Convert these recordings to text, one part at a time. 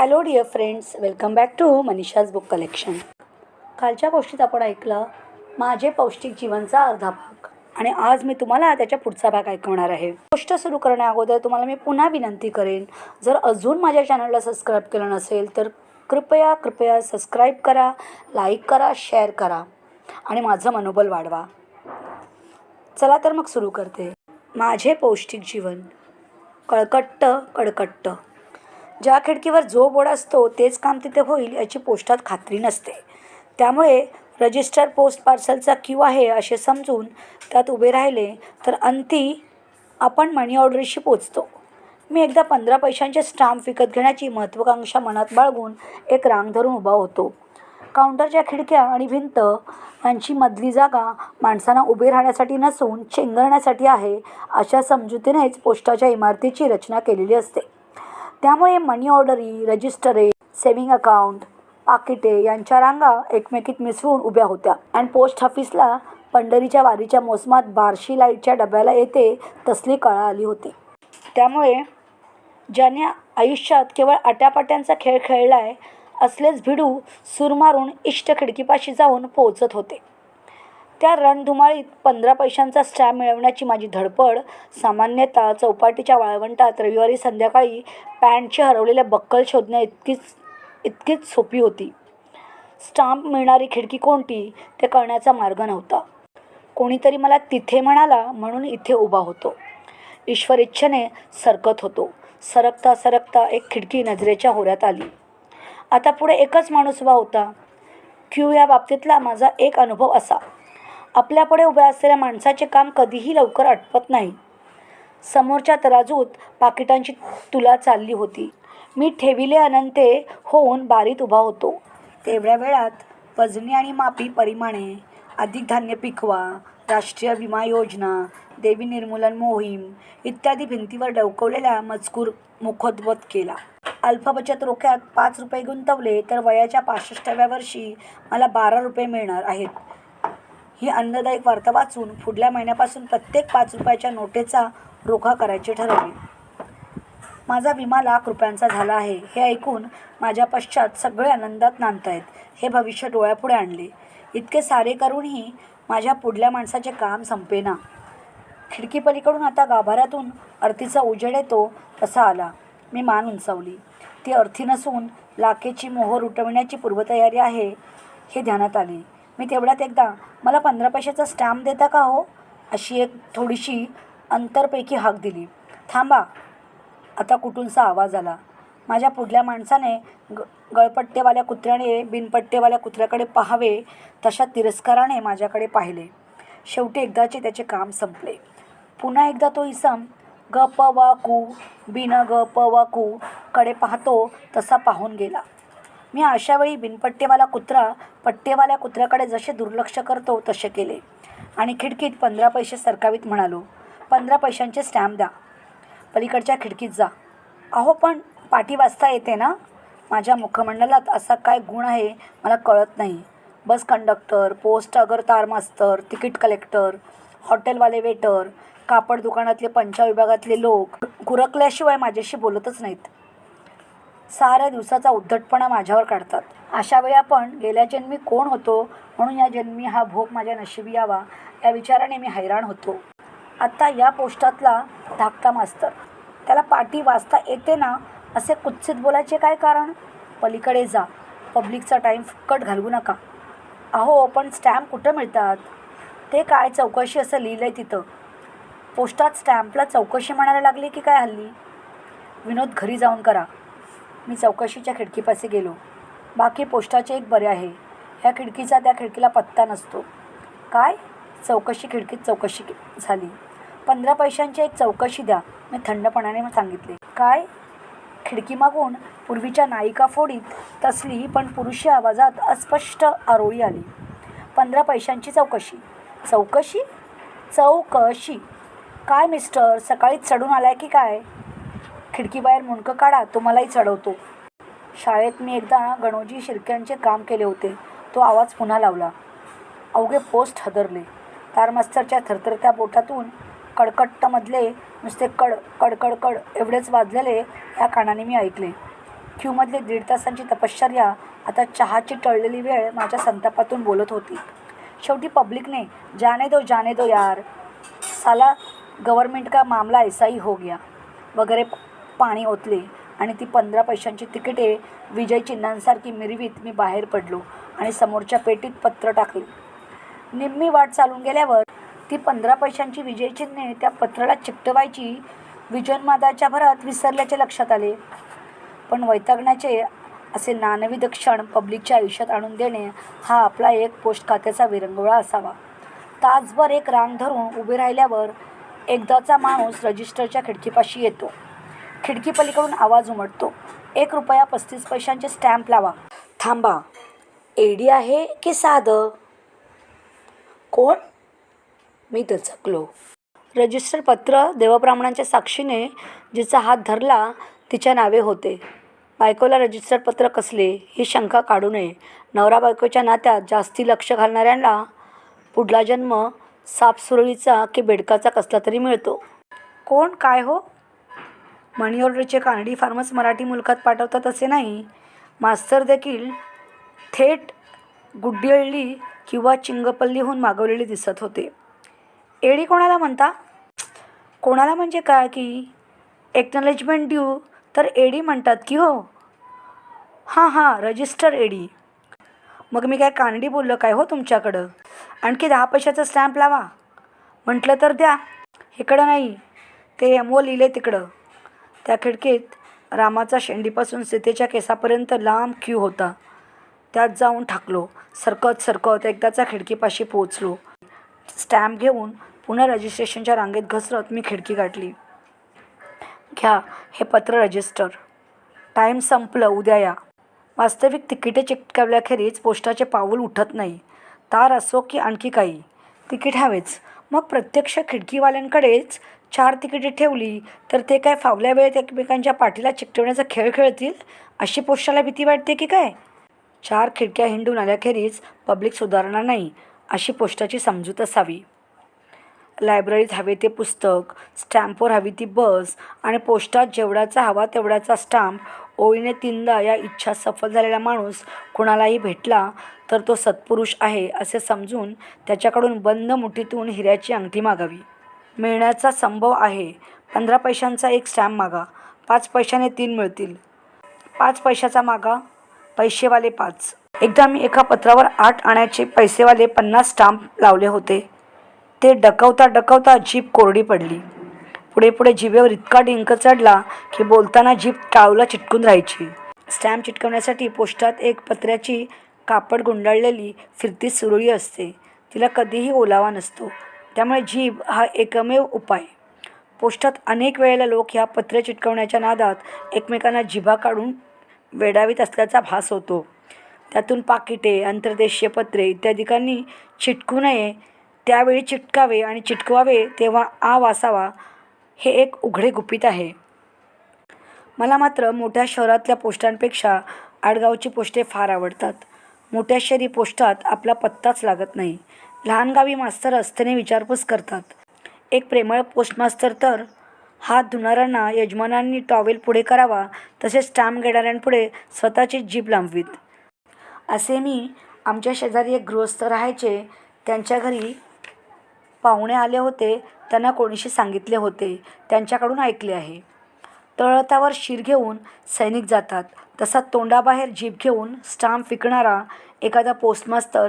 Hello dear friends welcome back to Manisha's book collection कालच्या गोष्टीत आपण ऐकलं माझे पौष्टिक जीवनचा अर्धा भाग. आणि आज मी तुम्हाला त्याच्या पुढचा भाग ऐकवणार आहे. गोष्ट सुरू करण्या अगोदर तुम्हाला मी पुन्हा विनंती करेन जर अजून माझ्या चॅनलला सबस्क्राईब केलं नसेल तर कृपया कृपया सबस्क्राईब करा लाईक करा शेअर करा. आणि माझं मनोबल वाढवा. चला तर मग सुरू करते. माझे पौष्टिक जीवन. कळकट्ट कडकट्ट. ज्या खिडकीवर जो बोर्ड असतो तेच काम तिथे होईल याची पोस्टात खात्री नसते. त्यामुळे रजिस्टर पोस्ट पार्सलचा क्यू आहे असे समजून त्यात उभे राहिले तर अंती आपण मनी ऑर्डरशी पोचतो. मी एकदा पंधरा पैशांचे स्टाम्प विकत घेण्याची महत्त्वाकांक्षा मनात बाळगून एक रांग धरून उभा होतो. काउंटरच्या खिडक्या आणि भिंत यांची मधली जागा माणसांना उभे राहण्यासाठी नसून चेंगरण्यासाठी आहे अशा समजुतीनेच पोस्टाच्या इमारतीची रचना केलेली असते. त्यामुळे मनी ऑर्डरी रजिस्टरे सेव्हिंग अकाउंट पाकिटे यांच्या रांगा एकमेकीत मिसळून उभ्या होत्या. अँड पोस्ट ऑफिसला पंढरीच्या वारीच्या मोसमात बारशी लाईटच्या डब्याला येते तसली कळा आली होती. त्यामुळे ज्याने आयुष्यात केवळ आट्यापाट्यांचा खेळ खेळला आहे असलेच भिडू सूर मारून इष्ट खिडकीपाशी जाऊन पोहोचत होते. त्या रणधुमाळीत पंधरा पैशांचा स्टॅम्प मिळवण्याची माझी धडपड. सामान्यतः चौपाटीच्या वाळवंटात रविवारी संध्याकाळी पॅन्टचे हरवलेले बक्कल शोधण्या इतकीच इतकीच सोपी होती. स्टाम्प मिळणारी खिडकी कोणती ते कळण्याचा मार्ग नव्हता. कोणीतरी मला तिथे म्हणाला म्हणून इथे उभा होतो. ईश्वर इच्छेने सरकत होतो. सरकता सरकता एक खिडकी नजरेच्या होऱ्यात आली. आता पुढे एकच माणूस उभा होता. क्यू या बाबतीतला माझा एक अनुभव असा. आपल्यापुढे उभ्या असलेल्या माणसाचे काम कधीही लवकर आटपत नाही. समोरच्या तराजूत पाकिटांची तुला चालली होती. मी ठेविले अनंते होऊन बारीत उभा होतो. तेवढ्या वेळात वजनी आणि मापी परिमाणे अधिक धान्य पिकवा राष्ट्रीय विमा योजना देवी निर्मूलन मोहीम इत्यादी भिंतीवर डवकवलेला मजकूर मुखोद्वत केला. अल्फा बचत रोख्यात पाच रुपये गुंतवले तर वयाच्या पासष्टाव्या वर्षी मला बारा रुपये मिळणार आहेत. ही अन्नदायक वार्ता वाचून पुढल्या महिन्यापासून प्रत्येक पाच रुपयाच्या नोटेचा रोखा करायचे ठरवले. माझा विमा लाख रुपयांचा झाला आहे हे ऐकून माझ्या पश्चात सगळे आनंदात नांदतायत हे भविष्य डोळ्यापुढे आणले. इतके सारे करूनही माझ्या पुढल्या माणसाचे काम संपेना. खिडकीपलीकडून आता गाभाऱ्यातून अर्थीचा उजेड येतो तसा आला. मी मान उंचावली. ती अर्थी नसून लाखेची मोहर उठविण्याची पूर्वतयारी आहे हे ध्यानात आले. मी तेवढ्यात एकदा मला पंधरा पैशाचा स्टॅम्प देता का हो? अशी एक थोडीशी अंतरपैकी हाक दिली. थांबा. आता कुठूनचा आवाज आला. माझ्या पुढल्या माणसाने ग गळपट्टेवाल्या कुत्र्याने बिनपट्टेवाल्या कुत्र्याकडे पाहावे तशा तिरस्काराने माझ्याकडे पाहिले. शेवटी एकदाचे त्याचे काम संपले. पुन्हा एकदा तो इसम ग प वा कू बिन ग प वा कू कडे पाहतो तसा पाहून गेला. मी अशावेळी बिनपट्टेवाला कुत्रा पट्टेवाल्या कुत्र्याकडे जसे दुर्लक्ष करतो तसे केले. आणि खिडकीत पंधरा पैसे सरकावीत म्हणालो. पंधरा पैशांचे स्टॅम्प द्या. पलीकडच्या खिडकीत जा. अहो पण पाठी वाजता येते ना? माझ्या मुखमंडलात असा काय गुण आहे मला कळत नाही. बस कंडक्टर पोस्ट अगर तार मास्तर तिकीट कलेक्टर हॉटेलवाले वेटर कापड दुकानातले पंचा विभागातले लोक गुरकल्याशिवाय माझ्याशी बोलतच नाहीत. साऱ्या दिवसाचा उद्धटपणा माझ्यावर काढतात. अशा वेळी आपण गेल्या जन्मी कोण होतो? म्हणून या जन्मी हा भोग माझ्या नशिबी यावा या विचाराने मी हैराण होतो. आत्ता या पोस्टातला धाकटा मास्तर. त्याला पाठी वाचता येते ना असे कुत्सित बोलायचे काय कारण? पलीकडे जा. पब्लिकचा टाईम फुकट घालवू नका. अहो पण स्टॅम्प कुठं मिळतात? ते काय चौकशी असं लिहिलं आहे तिथं. पोस्टात स्टॅम्पला चौकशी म्हणायला लागली की काय हल्ली? विनोद घरी जाऊन करा. मी चौकशीच्या खिडकीपाशी गेलो. बाकी पोस्टाचे एक बरे आहे. ह्या खिडकीचा त्या खिडकीला पत्ता नसतो. काय? चौकशी खिडकीत चौकशी झाली. पंधरा पैशांची एक चौकशी द्या मी थंडपणाने सांगितले. काय? खिडकी मागून पूर्वीच्या नायिका फोडीत तसली पण पुरुषी आवाजात अस्पष्ट आरोळी आली. पंधरा पैशांची चौकशी. चौकशी? चौकशी. काय मिस्टर? सकाळीच चढून आलाय की काय? खिडकीबाहेर मुंडकं काढा तुम्हालाही चढवतो. शाळेत मी एकदा गणोजी शिर्क्यांचे काम केले होते. तो आवाज पुन्हा लावला. अवघे पोस्ट हदरले. तारमास्तरच्या थरथरत्या बोटातून कडकट्टमधले नुसते कड कडकड कड एवढेच वाजलेले या कानाने मी ऐकले. क्यूमधली दीड तासांची तपश्चर्या आता चहाची टळलेली वेळ माझ्या संतापातून बोलत होती. शेवटी पब्लिकने जाने दो जाने दो यार. साला गव्हर्मेंट का मामला ऐसाही हो गया. वगैरे पाणी ओतले आणि ती पंधरा पैशांची तिकिटे विजय चिन्हांसारखी मिरवीत मी बाहेर पडलो आणि समोरच्या पेटीत पत्र टाकले. निम्मी वाट चालून गेल्यावर ती पंधरा पैशांची विजय चिन्हे त्या पत्राला चिकटवायची विजन्मादाच्या भरात विसरल्याचे लक्षात आले. पण वैतागण्याचे असे नानविध क्षण पब्लिकच्या आयुष्यात आणून देणे हा आपला एक पोस्ट खात्याचा विरंगुळा असावा. तासभर एक रांग धरून उभे राहिल्यावर एकदाचा माणूस रजिस्टरच्या खिडकीपाशी येतो. खिडकीपलीकडून आवाज उमटतो. एक रुपया पस्तीस पैशांचे स्टॅम्प लावा. थांबा. एडी आहे की साधं? कोण? मी दचकलो रजिस्टर पत्र देवब्राह्मणांच्या साक्षीने जिचा हात धरला तिच्या नावे होते. बायकोला रजिस्टर पत्र कसले? ही शंका काढू नये. नवरा बायकोच्या नात्यात जास्ती लक्ष घालणाऱ्यांना पुढला जन्म सापसुरळीचा की बेडकाचा कसला तरी मिळतो. कोण? काय हो? मनी ऑर्डरचे कानडी फार्मच मराठी मुलखात पाठवतात असे नाही. मास्तर देखील थेट गुड्डीअळली किंवा चिंगपल्लीहून मागवलेली दिसत होते. एडी कोणाला म्हणता? कोणाला म्हणजे काय की? एक्नॉलेजमेंट ड्यू तर एडी म्हणतात की हो. हां हां रजिस्टर एडी. मग मी काय कानडी बोललं काय हो तुमच्याकडं? आणखी दहा पैशाचा स्टॅम्प लावा. म्हटलं तर द्या. इकडं नाही. ते एम ओ लिहिले तिकडं. त्या खिडकीत रामाचा शेंडीपासून सीतेच्या केसापर्यंत लांब क्यू होता. त्यात जाऊन ठाकलो. सरकत सरकत एकदाचा खिडकीपाशी पोहोचलो. स्टॅम्प घेऊन पुन्हा रजिस्ट्रेशनच्या रांगेत घसरत मी खिडकी गाठली. घ्या हे पत्र रजिस्टर. टाईम संपलं उद्या या. वास्तविक तिकिटे चिटकावल्याखेरीज पोस्टाचे पाऊल उठत नाही. तार असो की आणखी काही. तिकीट हवेच. मग प्रत्यक्ष खिडकीवाल्यांकडेच चार तिकिटे ठेवली तर ते काय फावल्या वेळेत एकमेकांच्या पाठीला चिकटवण्याचा खेळ खेळतील? अशी पोस्टाला भीती वाटते की काय? चार खिडक्या हिंडून आल्याखेरीज पब्लिक सुधारणार नाही अशी पोस्टाची समजूत असावी. लायब्ररीत हवे ते पुस्तक स्टॅम्पवर हवी ती बस आणि पोस्टात जेवढाचा हवा तेवढाचा स्टॅम्प ओळीने तीनदा या इच्छा सफल झालेला माणूस कुणालाही भेटला तर तो सत्पुरुष आहे असे समजून त्याच्याकडून बंद मुठीतून हिऱ्याची अंगठी मागावी. मिळण्याचा संभव आहे. पंधरा पैशांचा एक स्टॅम्प मागा. पाच पैशाने तीन मिळतील. पाच पैशाचा मागा. पैसेवाले पाच. एकदा मी एका पत्रावर आठ आण्याचे पैसेवाले पन्नास स्टाम्प लावले होते. ते डकवता डकवता जीप कोरडी पडली. पुढे पुढे जिभेवर इतका डिंक चढला की बोलताना जीप टाळूला चिटकून राहायची. स्टॅम्प चिटकवण्यासाठी पोस्टात एक पत्र्याची कापड गुंडाळलेली फिरती सुरळी असते. तिला कधीही ओलावा नसतो. त्यामुळे जीभ हा एकमेव उपाय. पोस्टात अनेक वेळेला लोक ह्या पत्रे चिटकवण्याच्या नादात एकमेकांना जिभा काढून वेडावीत असल्याचा भास होतो. त्यातून पाकिटे अंतर्देशीय पत्रे इत्यादिकांनी चिटकू नये. त्यावेळी चिटकावे आणि चिटकवावे तेव्हा आ वासावा हे एक उघडे गुपित आहे. मला मात्र मोठ्या शहरातल्या पोस्टांपेक्षा आडगावची पोस्टे फार आवडतात. मोठ्या शहरी पोस्टात आपला पत्ताच लागत नाही. लहान गावी मास्तर असतेने विचारपूस करतात. एक प्रेमळ पोस्टमास्तर तर हात धुणाऱ्यांना यजमानांनी टॉवेल पुढे करावा तसेच स्टॅम्प घेणाऱ्यांपुढे स्वतःची जीभ लांबवीत. असे मी आमच्या शेजारी एक गृहस्थ राहायचे. त्यांच्या घरी पाहुणे आले होते. त्यांना कोणीशी सांगितले होते. त्यांच्याकडून ऐकले आहे. तळतावर शिर घेऊन सैनिक जातात. तसा तोंडाबाहेर जीभ घेऊन स्टाम्प विकणारा एखादा पोस्टमास्तर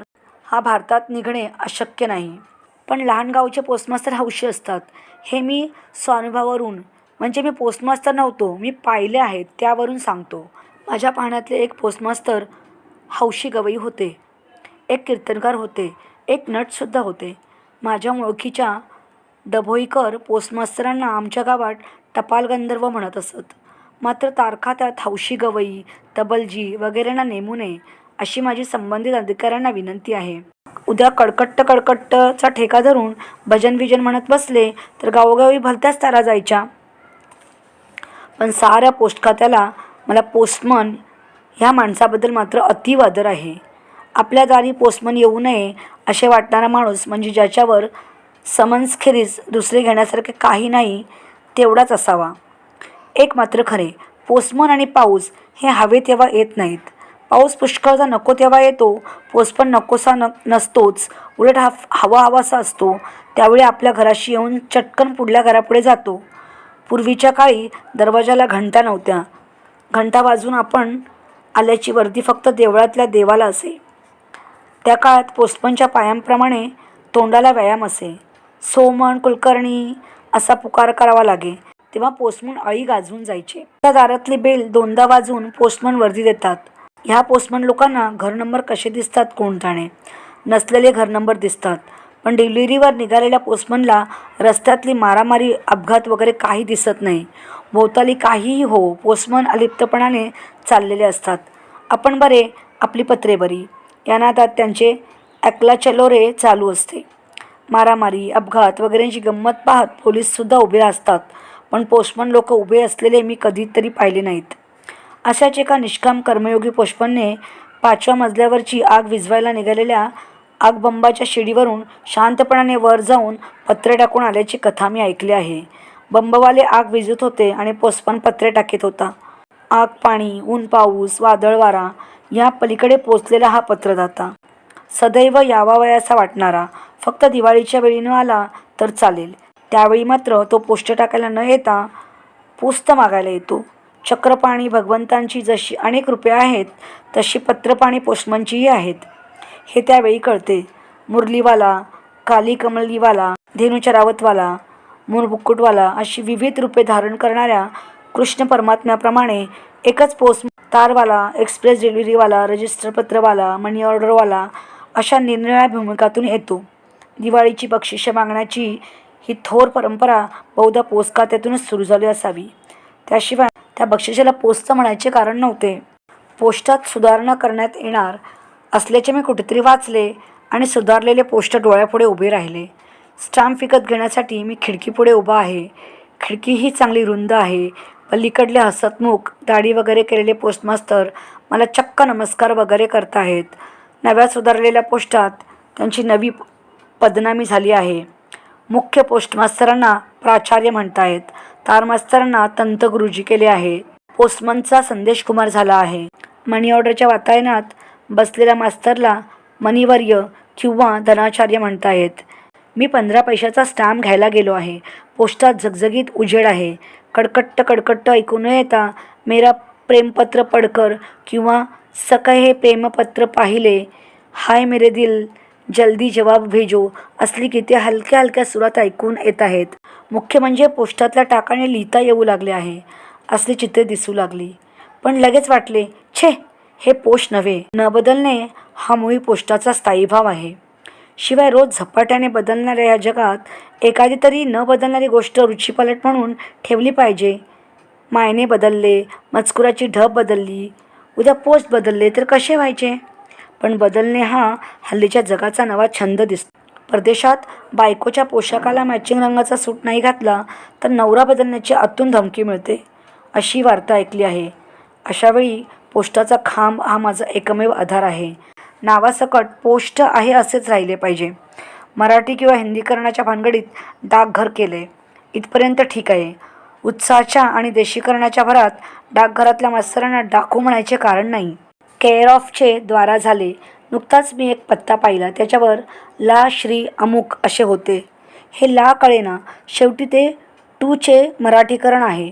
हा भारतात निघणे अशक्य नाही. पण लहान गावचे पोस्टमास्तर हौशी असतात. हे मी स्वानुभवावरून म्हणजे मी पोस्टमास्तर नव्हतो मी पाहिले आहेत त्यावरून सांगतो. माझ्या पाहण्यातले एक पोस्टमास्तर हौशी गवई होते. एक कीर्तनकार होते. एक नटसुद्धा होते. माझ्या ओळखीच्या डभोईकर पोस्टमास्तरांना आमच्या गावात टपाल गंधर्व म्हणत असत. मात्र तारखा त्यात हौशी गवई तबलजी वगैरेंना नेमू नये अशी माझी संबंधित अधिकाऱ्यांना विनंती आहे. उद्या कडकट्ट कडकट्टचा ठेका धरून भजन विजन म्हणत बसले तर गावोगावी भलत्याच तारा जायच्या. पण साऱ्या पोस्ट खात्याला मला पोस्टमन ह्या माणसाबद्दल मात्र अतिवादर आहे. आपल्या दारी पोस्टमन येऊ नये असे वाटणारा माणूस म्हणजे ज्याच्यावर समन्सखेरीज दुसरे घेण्यासारखे काही नाही तेवढाच असावा. एक मात्र खरे पोस्टमन आणि पाऊस हे हवे तेव्हा येत नाहीत. पाऊस पुष्कळचा नको तेव्हा येतो पाऊस पण नकोसा न नसतोच. उलट हा हवा हवासा असतो. त्यावेळी आपल्या घराशी येऊन चटकन पुढल्या घरापुढे जातो. पूर्वीच्या काळी दरवाजाला घंटा नव्हत्या. घंटा वाजून आपण आल्याची वर्दी फक्त देवळातल्या देवाला असे. त्या काळात पोस्टमनच्या पायांप्रमाणे तोंडाला व्यायाम असे. सोमण कुलकर्णी असा पुकार करावा लागे. तेव्हा पोस्टमन अळी गाजवून जायचे. त्या दारातली बेल दोनदा वाजून पोस्टमन वर्दी देतात. ह्या पोस्टमन लोकांना घर नंबर कसे दिसतात कोण जाणे नसलेले घर नंबर दिसतात. पण डिलिव्हरीवर निघालेल्या पोस्टमनला रस्त्यातली मारामारी अपघात वगैरे काही दिसत नाही. भोवताली काहीही हो पोस्टमन अलिप्तपणाने चाललेले असतात. आपण बरे आपली पत्रे बरी. या नादात त्यांचे ॲकला चलोरे चालू असते. मारामारी अपघात वगैरेंची गंमत पाहत पोलीससुद्धा उभे असतात. पण पोस्टमन लोक उभे असलेले मी कधीतरी पाहिले नाहीत. अशाच एका निष्काम कर्मयोगी पोष्पनने पाचव्या मजल्यावरची आग विझवायला निघालेल्या आगबंबाच्या शिडीवरून शांतपणाने वर जाऊन पत्रे टाकून आल्याची कथा मी ऐकली आहे. बंबवाले आग विझत होते आणि पोस्टमन पत्रे टाकीत होता. आग पाणी ऊन पाऊस वादळ वारा या पलीकडे पोचलेला हा पत्रदाता. सदैव यावावयासा वाटणारा फक्त दिवाळीच्या वेळी न आला तर चालेल. त्यावेळी मात्र तो पोस्ट टाकायला न येता पुस्त मागायला येतो. चक्रपाणी भगवंतांची जशी अनेक रूपे आहेत तशी पत्रपाणी पोस्टमनचीही आहेत. हे त्यावेळी कळते. मुरलीवाला काली कमलीवाला धेनुच्या रावतवाला मुरबुक्कुटवाला अशी विविध रूपे धारण करणाऱ्या कृष्ण परमात्म्याप्रमाणे एकच पोस्ट तारवाला एक्सप्रेस डिलिव्हरीवाला रजिस्टरपत्रवाला मनी ऑर्डरवाला अशा निरनिळ्या भूमिकातून येतो. दिवाळीची बक्षिसं मागण्याची ही थोर परंपरा बहुधा पोस्ट खात्यातूनच सुरू झाली असावी. त्याशिवाय त्या बक्षिसाला पोस्टचं म्हणायचे कारण नव्हते. पोस्टात सुधारणा करण्यात येणार असल्याचे मी कुठेतरी वाचले आणि सुधारलेले पोस्ट डोळ्यापुढे उभे राहिले. स्टॅम्प विकत घेण्यासाठी मी खिडकीपुढे उभा आहे. खिडकी ही चांगली रुंद आहे. पलीकडले हसतमुख दाढी वगैरे केलेले पोस्टमास्तर मला चक्क नमस्कार वगैरे करताहेत. नव्या सुधारलेल्या पोस्टात त्यांची नवी पदनामी झाली आहे. मुख्य पोस्टमास्तरांना प्राचार्य म्हणतायत. तारमास्तरांना तंतगुरुजी केले आहे. पोस्टमनचा संदेश कुमार झाला आहे. मनी ऑर्डरच्या वातायनात बसलेल्या मास्तरला मनीवर्य किंवा धनाचार्य म्हणतायत. मी पंधरा पैशाचा स्टॅम्प घ्यायला गेलो आहे. पोस्टात झगझगीत उजेड आहे. कडकट्ट कडकट्ट ऐकू न येता मेरा प्रेमपत्र पडकर किंवा सका हे प्रेमपत्र पाहिले. हाय मेरे दिल जल्दी जवाब भेजो असली किती हलक्या हलक्या सुरात ऐकून येत आहेत. मुख्य म्हणजे पोस्टातल्या टाकाने लिहिता येऊ लागले आहे. असली चित्रे दिसू लागली. पण लगेच वाटले छे हे पोस्ट नव्हे. न बदलणे हा मुळी पोस्टाचा स्थायी भाव आहे. शिवाय रोज झपाट्याने बदलणाऱ्या या जगात एखादी तरी न बदलणारी गोष्ट रुचीपालट म्हणून ठेवली पाहिजे. मायने बदलले मजकुराची ढब बदलली उद्या पोस्ट बदलले तर कसे व्हायचे? पण बदलणे हा हल्लीच्या जगाचा नवा छंद दिसतो. परदेशात बायकोच्या पोशाखाला मॅचिंग रंगाचा सूट नाही घातला तर नवरा बदलण्याची आतून धमकी मिळते अशी वार्ता ऐकली आहे. अशावेळी पोस्टाचा खांब हा माझा एकमेव आधार आहे. नावासकट पोस्ट आहे असेच राहिले पाहिजे. मराठी किंवा हिंदीकरणाच्या भानगडीत डाकघर केले इथपर्यंत ठीक आहे. उत्साहाच्या आणि देशीकरणाच्या भरात डाकघरातल्या मास्तरांना डाकू म्हणायचे कारण नाही. केअर ऑफचे द्वारा झाले. नुकताच मी एक पत्ता पाहिला. त्याच्यावर ला श्री अमुक असे होते. हे ला कळेना शेवटी ते टूचे मराठीकरण आहे.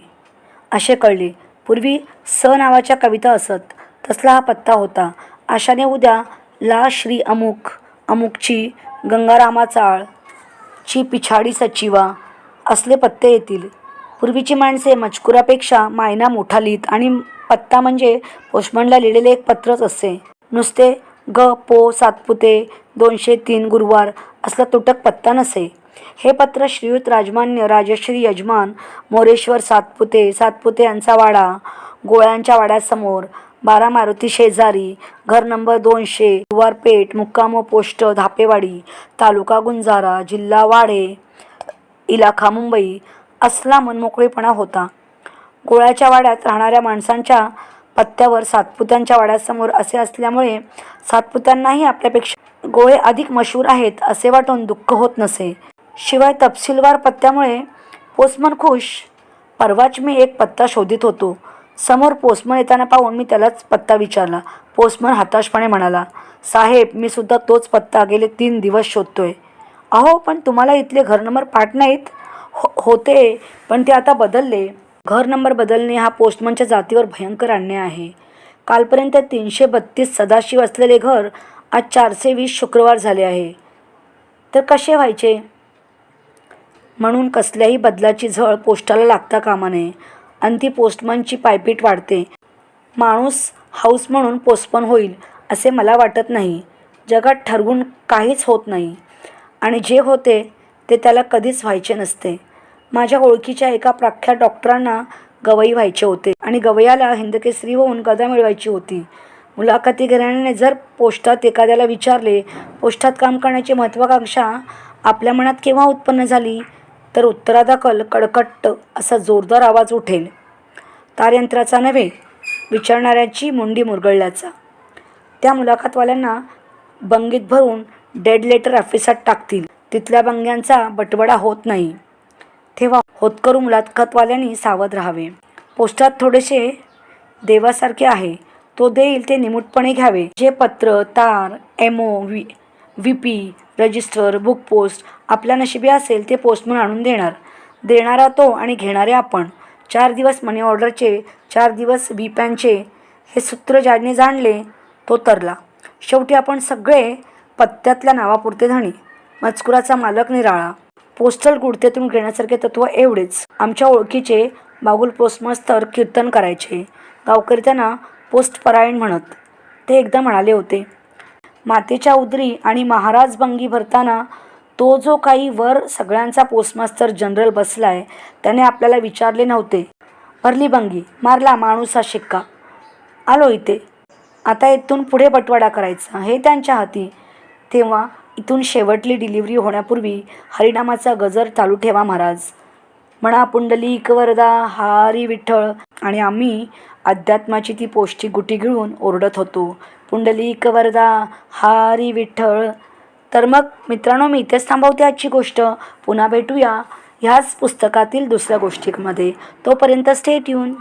असे कळले. पूर्वी स नावाच्या कविता असत. तसला हा पत्ता होता. आशाने उद्या ला श्री अमुक अमुकची गंगारामा चाळ ची पिछाडी सचिवा असले पत्ते येतील. पूर्वीची माणसे मजकुरापेक्षा मायना मोठा लिहित आणि पत्ता म्हणजे पोस्टमनला लिहिलेले एक पत्रच असे नुसते ग पो सातपुते दोनशे तीन गुरुवार असला तुटक पत्ता नसे. हे पत्र श्रीयुत राजमान्य राजश्री यजमान मोरेश्वर सातपुते सातपुते यांचा वाडा गोळ्यांच्या वाड्यासमोर बारा मारुती शेजारी घर नंबर दोनशे गुरुवारपेठ मुक्कामो पोस्ट धापेवाडी तालुका गुंजारा जिल्हा वाडे इलाखा मुंबई असला मनमोकळेपणा होता. गोळ्याच्या वाड्यात राहणाऱ्या माणसांच्या पत्त्यावर सातपुत्यांच्या वाड्यासमोर असे असल्यामुळे सातपुत्यांनाही आपल्यापेक्षा गोळे अधिक मशहूर आहेत असे वाटून दुःख होत नसे. शिवाय तपशीलवार पत्त्यामुळे पोस्टमन खुश परवाच मी एक पत्ता शोधित होतो. समोर पोस्टमन येताना पाहून मी त्यालाच पत्ता विचारला. पोस्टमन हताशपणे म्हणाला साहेब मी सुद्धा तोच पत्ता गेले तीन दिवस शोधतोय. अहो पण तुम्हाला इथले घर नंबर पाठ नाहीत? हो होते पण ते आता बदलले. घर नंबर बदलणे हा पोस्टमनच्या जातीवर भयंकर अन्याय आहे. कालपर्यंत तीनशे बत्तीस सदाशिव असलेले घर आज चारशे वीस शुक्रवार झाले आहे. तर कसे व्हायचे? म्हणून कसल्याही बदलाची झळ पोस्टाला लागता कामा नये. आणि ती पोस्टमनची पायपीट वाढते. माणूस हाऊस म्हणून पोस्टपॉन होईल असे मला वाटत नाही. जगात ठरवून काहीच होत नाही. आणि जे होते ते त्याला कधीच व्हायचे नसते. माझ्या ओळखीच्या एका प्रख्यात डॉक्टरांना गवई व्हायचे होते आणि गवयाला हिंदकेसरी होऊन गदा मिळवायची होती. मुलाखती घेण्याने जर पोस्टात एखाद्याला विचारले पोस्टात काम करण्याची महत्त्वाकांक्षा आपल्या मनात केव्हा उत्पन्न झाली? तर उत्तरादाखल कडकट्ट असा जोरदार आवाज उठेल. तारयंत्राचा नव्हे विचारणाऱ्याची मुंडी मुरगळल्याचा. त्या मुलाखतवाल्यांना बंगीत भरून डेड लेटर ऑफिसात टाकतील. तिथल्या बंग्यांचा बटवडा होत नाही. तेव्हा होतकरू मुलाखतवाल्यांनी सावध राहावे. पोस्टात थोडेसे देवासारखे आहे. तो देईल ते निमूटपणे घ्यावे. जे पत्र तार MO V V P register book post आपल्या नशिबी असेल ते पोस्टमन आणून देणार. देणारा तो आणि घेणारे आपण. चार दिवस मनी ऑर्डरचे चार दिवस व्ही पॅनचे हे सूत्र ज्याने जाणले तो तरला. शेवटी आपण सगळे पत्त्यातल्या नावापुरते धणी. मजकुराचा मालक निराळा. पोस्टल गुडतेतून घेण्यासारखे तत्त्व एवढेच. आमच्या ओळखीचे बागुल पोस्टमास्तर कीर्तन करायचे. गावकरी त्यांना पोस्टपरायण म्हणत. ते एकदा म्हणाले होते मातेच्या उदरी आणि महाराज बंगी भरताना तो जो काही वर सगळ्यांचा पोस्टमास्तर जनरल बसलाय त्याने आपल्याला विचारले नव्हते. भरली बंगी मारला माणूस हा शिक्का. आलो इथे. आता इथून पुढे बटवाडा करायचा. हे त्यांच्या हाती. तेव्हा इथून शेवटली डिलिव्हरी होण्यापूर्वी हरिनामाचा गजर चालू ठेवा महाराज. म्हणा पुंडलिक वरदा हारी विठ्ठळ आणि आम्ही अध्यात्माची ती पोष्टी गुटी गिळून ओरडत होतो. पुंडलिक वरदा हारी विठ्ठळ तर मग मित्रांनो मी इथेच थांबवते आजची गोष्ट. पुन्हा भेटूया ह्याच पुस्तकातील दुसऱ्या गोष्टीमध्ये. तोपर्यंत स्टेट येऊन